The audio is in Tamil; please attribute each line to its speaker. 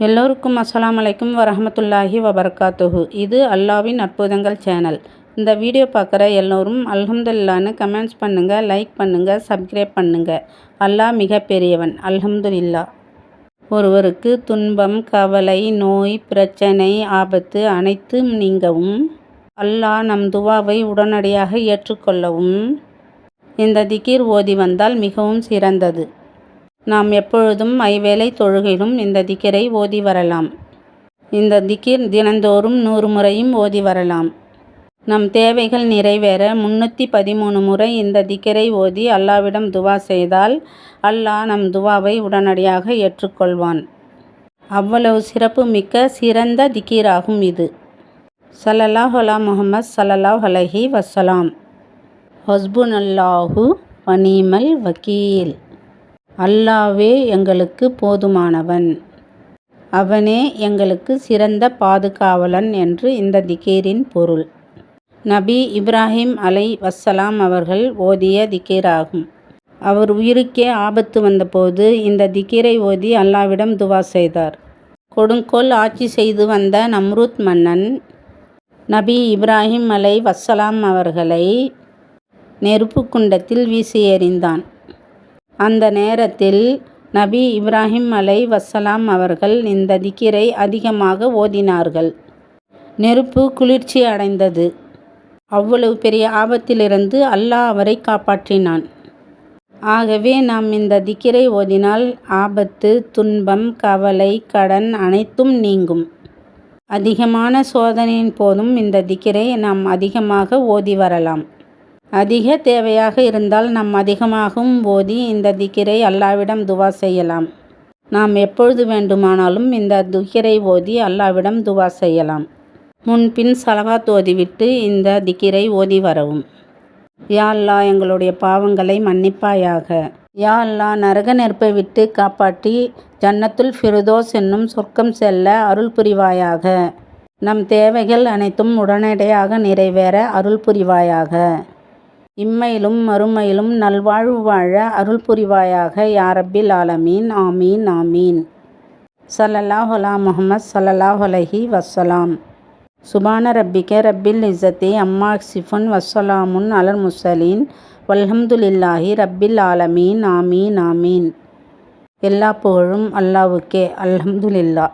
Speaker 1: எல்லோருக்கும் அஸ்லாம் அலைக்கும் வரஹமத்துல்லாஹி வபர்காத்துஹு இது அல்லாவின் அற்புதங்கள் சேனல். இந்த வீடியோ பார்க்குற எல்லோரும் அல்ஹம்துலில்லான்னு கமெண்ட்ஸ் பண்ணுங்கள் லைக் பண்ணுங்கள் சப்ஸ்கிரைப் பண்ணுங்கள் அல்லாஹ் மிக பெரியவன் அல்ஹம்துலில்லா ஒருவருக்கு துன்பம் கவலை நோய் பிரச்சனை ஆபத்து அனைத்தும் நீங்கவும் அல்லாஹ் நம் துவாவை உடனடியாக ஏற்றுக்கொள்ளவும் இந்த திகீர் ஓதி வந்தால் மிகவும் சிறந்தது. நாம் எப்பொழுதும் ஐவேளை தொழுகையிலும் இந்த திக்கிரை ஓதி வரலாம். இந்த திக்கிர் தினந்தோறும் நூறு முறையும் ஓதி வரலாம். நம் தேவைகள் நிறைவேற முன்னூற்றி பதிமூணு முறை இந்த திக்கரை ஓதி அல்லாவிடம் துவா செய்தால் அல்லாஹ் நம் துவாவை உடனடியாக ஏற்றுக்கொள்வான். அவ்வளவு சிறப்பு மிக்க சிறந்த திக்கீராகும் இது. சல்லல்லாஹ் அலா முகமது சல்லல்லாஹ் அலஹி வசலாம். ஹஸ்புன் அல்லாஹு வனீமல் வக்கீல். அல்லாவே எங்களுக்கு போதுமானவன். அவனே எங்களுக்கு சிறந்த பாதுகாவலன் என்று இந்த திகீரின் பொருள். நபி இப்ராஹிம் அலை வஸ்ஸலாம் அவர்கள் ஓதிய திகீராகும். அவர் உயிருக்கே ஆபத்து வந்தபோது இந்த திகீரை ஓதி அல்லாவிடம் துவா செய்தார். கொடுங்கோல் ஆட்சி செய்து வந்த நம்ருத் மன்னன் நபி இப்ராஹிம் அலை வஸ்ஸலாம் அவர்களை நெருப்பு குண்டத்தில் வீசி எறிந்தான். அந்த நேரத்தில் நபி இப்ராஹிம் அலை வசலாம் அவர்கள் இந்த திக்கிரை அதிகமாக ஓதினார்கள். நெருப்பு குளிர்ச்சி அடைந்தது. அவ்வளவு பெரிய ஆபத்திலிருந்து அல்லாஹ் அவரை காப்பாற்றினான். ஆகவே நாம் இந்த திக்கிரை ஓதினால் ஆபத்து துன்பம் கவலை கடன் அனைத்தும் நீங்கும். அதிகமான சோதனையின் போதும் இந்த திக்கிரை நாம் அதிகமாக ஓதி வரலாம். அதிக தேவையாக இருந்தால் நாம் அதிகமாகவும் ஓதி இந்த திக்கிரை அல்லாவிடம் துவா செய்யலாம். நாம் எப்பொழுது வேண்டுமானாலும் இந்த துக்கிரை ஓதி அல்லாவிடம் துவா செய்யலாம். முன்பின் சலவாத் ஓதிவிட்டு இந்த திக்கிரை ஓதி வரவும். யா அல்லா எங்களுடைய பாவங்களை மன்னிப்பாயாக. யா அல்லா நரக நெருப்பை விட்டு காப்பாற்றி ஜன்னத்துல் ஃபிருதோஸ் என்னும் சொர்க்கம் செல்ல அருள் புரிவாயாக. நம் தேவைகள் அனைத்தும் உடனடியாக நிறைவேற அருள் புரிவாயாக. இம்மையிலும் மறுமையிலும் நல்வாழ்வு வாழ அருள் புரிவாயாக யாரப்பில் ஆலமீன். ஆமீன் ஆமீன். சல்லல்லாஹ் அலா முகமது சல்லல்லாஹ் அலஹி வசலாம் சுபான ரப்பிக்க ரப்பில் இசத்தி அம்மா சிஃபுன் வசலாமுன் அலர் முசலீன் வல்ஹம்துலில்லாஹி ரப்பில் ஆலமீன். ஆமீன் ஆமீன். எல்லா புகழும் அல்லாவுக்கே. அல்ஹம்துலில்லா